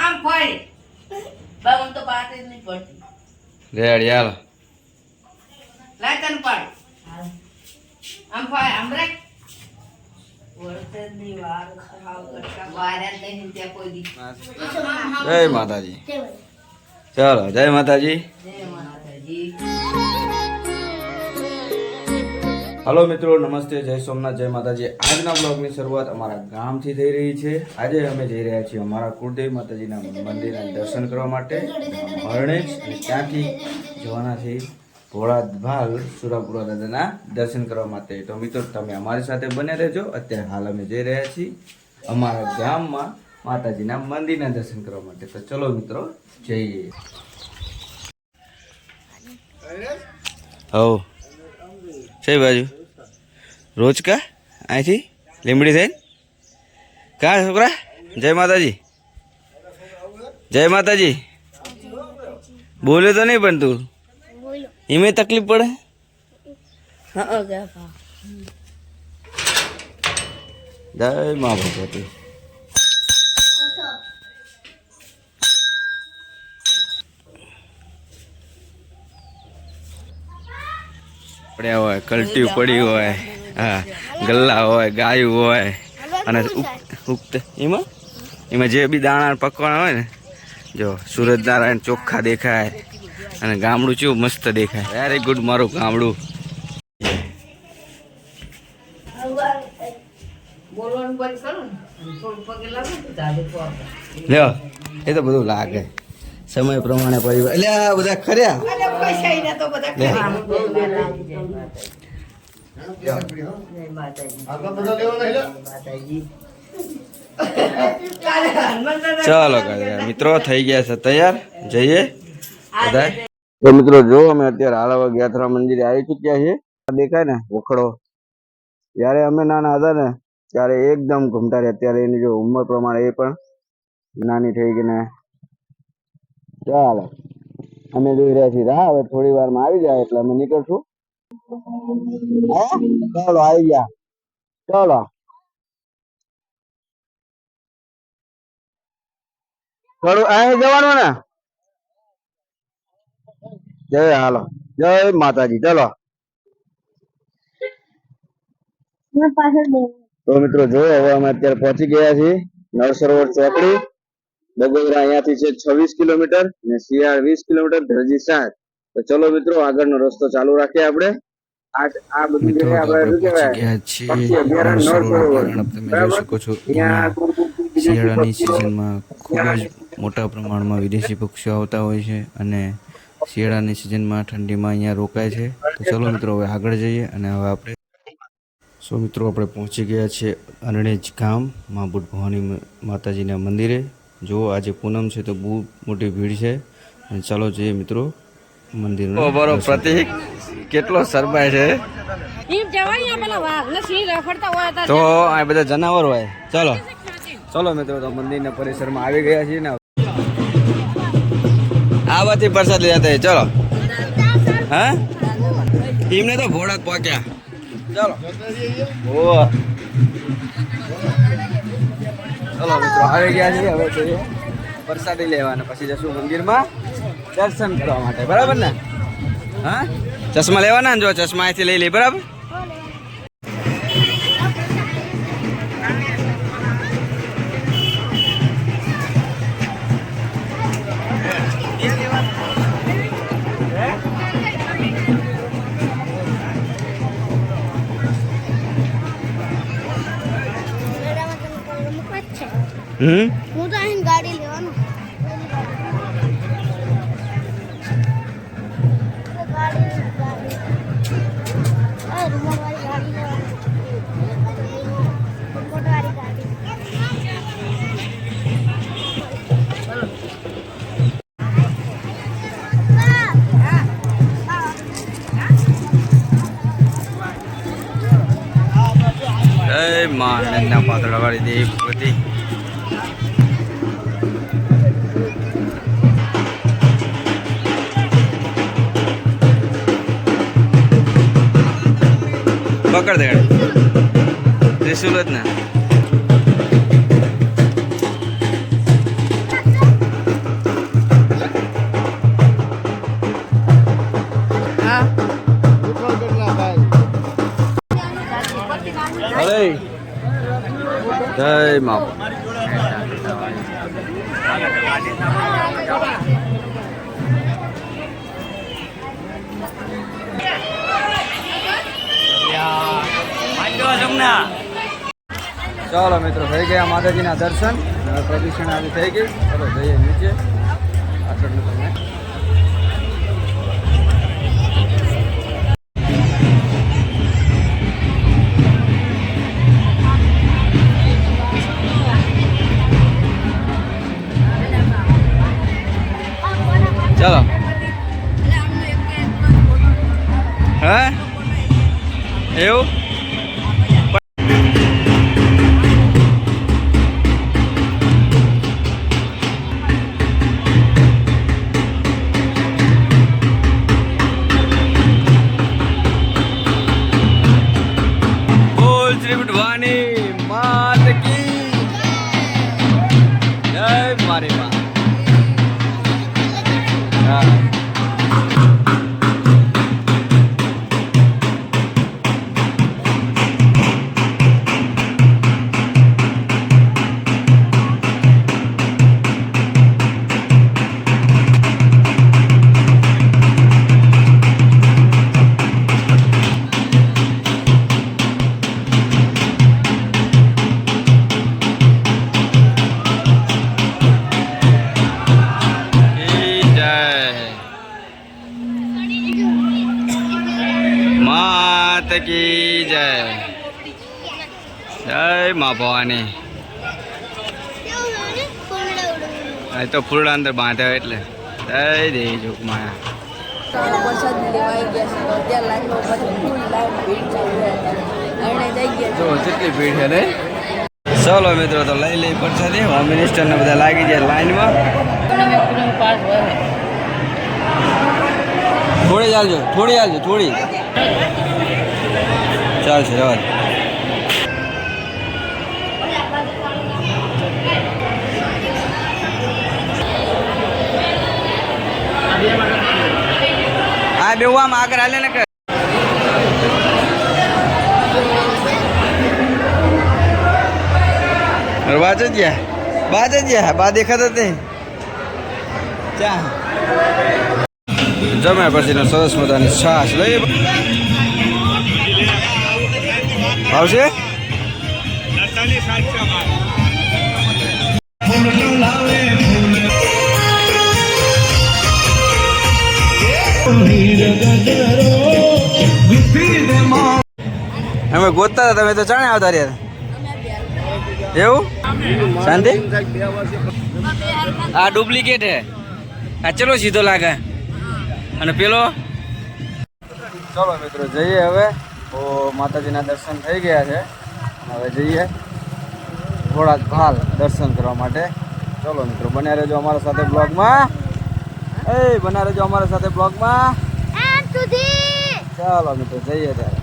આમ ફરી બા તો બાત જ નહીં પડતી. રેડી હાલો. લાય તને પાડ. આમ ફરી આમ કોઈ જય માતાજી. ચાલો જય માતાજી. જય માતાજી. હલો મિત્રો, નમસ્તે, જય સોમનાથ, જય માતાજી. આજના બ્લોગની શરૂઆત અમારા ગામથી થઈ રહી છે. આજે અમે જઈ રહ્યા છીએ અમારા કુળદેવ માતાજીના મંદિરના દર્શન કરવા માટે. હરણેશ અને ત્યાંથી જવાના છે ભોળાભાલ સુરાપુરા દાદાના દર્શન કરવા માટે. તો મિત્રો, તમે અમારી સાથે બને રહેજો. અત્યારે હાલ અમે જઈ રહ્યા છીએ અમારા ગામમાં માતાજીના મંદિરના દર્શન કરવા માટે. તો ચલો મિત્રો, જઈએ. હો સહી બાજુ? રોજ કા? અહીંથી? લીમડી થઈને? કા છોકરા? જય માતાજી. જય માતાજી. બોલે તો નહીં પણ તું? એમે તકલીફ પડે? જય મા ભગવતી. પડ્યા હોય, કલટી પડી હોય. હા ગલ્લા હોય ગાયું હોય. અને ઉગત એમાં? એમાં જે બી દાણા પકવાના હોય ને જો સૂરજનારાયણ ચોખ્ખા દેખાય અને ગામડું ચેવું મસ્ત દેખાય. વેરી ગુડ મારું ગામડું. લ્યો એ તો બધું લાગે. સમય પ્રમાણે પરિવાર એટલે બધા ખર્યા. લે. જય માતાજી. માતાજી. કાલે હનુમાન દાદા ચાલો કાકા મિત્રો થઈ ગયા છે તૈયાર? જઈએ? બધા તો મિત્રો જો અમે અત્યારે હાલાવા યાત્રા મંદિરે આવી ચુક્યા છીએ. આ દેખાય ને વખડો. જ્યારે અમે નાના હતા ને ત્યારે એકદમ ઘૂમતા રહ્યા. અત્યારે એની જો ઉંમર પ્રમાણે એ પણ નાની થઈ ગઈ ને. ચાલો. અમે જોઈ રહ્યા છીએ. હા હવે થોડી વારમાં આવી જાય એટલે અમે નીકળશું. હે? ચાલો આવી ગયા ચાલો થોડું અહીં જવાનું ને જય હાલો જય માતાજી ચલો તો મિત્રો જો હવે અમે અત્યારે પહોંચી ગયા છીએ નળસરોવર ચોકડી બગોદરા અહીંયાથી છે છવ્વીસ કિલોમીટર ને શિયાળ વીસ કિલોમીટર ધરજી સાત તો ચલો મિત્રો આગળનો રસ્તો ચાલુ રાખીએ આપણે આ આ બધી જગ્યાએ આપણે શું કહેવાય પક્ષી અભયારણ્ય નળ સરોવર બરાબર? ત્યાં શિયાળાની સિઝનમાં ખૂબ જ મોટા પ્રમાણમાં વિદેશી પક્ષીઓ આવતા હોય છે અને શિયાળાની સિઝનમાં ઠંડીમાં અહીંયા રોકાય છે. તો ચલો મિત્રો હવે આગળ જઈએ અને હવે આપણે સો મિત્રો આપણે પહોંચી ગયા છીએ અરણેજ ગામ મા બુટ ભવાની માતાજીના મંદિરે. જો આજે પૂનમ છે તો બહુ મોટી ભીડ છે. અને ચાલો જઈએ મિત્રો. મંદિર બરો પ્રતિક કેટલો શરમાય છે? ઈ જવાય પેલા વાઘ ને સિંહ રખડતા હોય હતા તો આ બધા જનાવર હોય. ચલો. ચલો મિત્રો તો મંદિરના પરિસરમાં આવી ગયા છીએ ને આ બાથી પ્રસાદ લેતા હતા ચલો. હા? એમને તો ભોળક પહોંચ્યા ચલો. ઓ. ચલો મિત્રો આવી ગયા છીએ હવે પ્રસાદી લેવાના. પછી જશું મંદિરમાં. દર્શન કરવા માટે બરાબર ને? હા? ચશ્મા લેવાના જો ચશ્મા અહીંથી લઈ લઈ બરાબર? હમ? જય માં આનંદના પાતળા વાળી દેવી ભગવતી પકડ દે ત્રિશુલ જ ને. અરે જય મા ચાલો મિત્રો, થઈ ગયા માતાજીના દર્શન. પ્રદક્ષિણા આવી થઈ ગઈ. ચલો જઈએ નીચે. આટલું તમને માત કી જય. જય મા ભવાની. આ તો ફૂલડા અંદર બાંધ્યા એટલે. જય દેવી જોગ માયા. વરસાદ લેવાઈ ગયા છે. તો અત્યારે લાઈનમાં પછી ફૂલ લાઈન ભીડ ચાલુ અને જઈ ગયા જો કેટલી ભીડ છે ને. ચલો મિત્રો તો લઈ લઈ પડશે હોમ મિનિસ્ટર ને બધા લાગી જાય લાઈનમાં થોડી ચાલજો થોડી ચાલજો થોડી. ચાલશે દે. આ બેવું આમ આગળ હાલે ને બાજ જ બાજ જ બા દેખાતા તે ચા જમ્યા પછીનો સરસ મજાની છાશ. લઈ આવશે? અમે ગોતતા હતા, તમે તો જાણે આવતા રહ્યા એવું? શાંતિ? આ ડુપ્લિકેટ હે. આ ચલો સીધો લાગે. અને પેલો? ચલો મિત્રો, જઈએ હવે. તો માતાજીના દર્શન થઈ ગયા છે. હવે જઈએ થોડાક ભાલ દર્શન કરવા માટે. ચલો મિત્રો બન્યા રહેજો અમારા સાથે બ્લોગમાં. એ બન્યા રહેજો અમારા સાથે બ્લોગમાં. ચાલો મિત્રો જઈએ ત્યારે.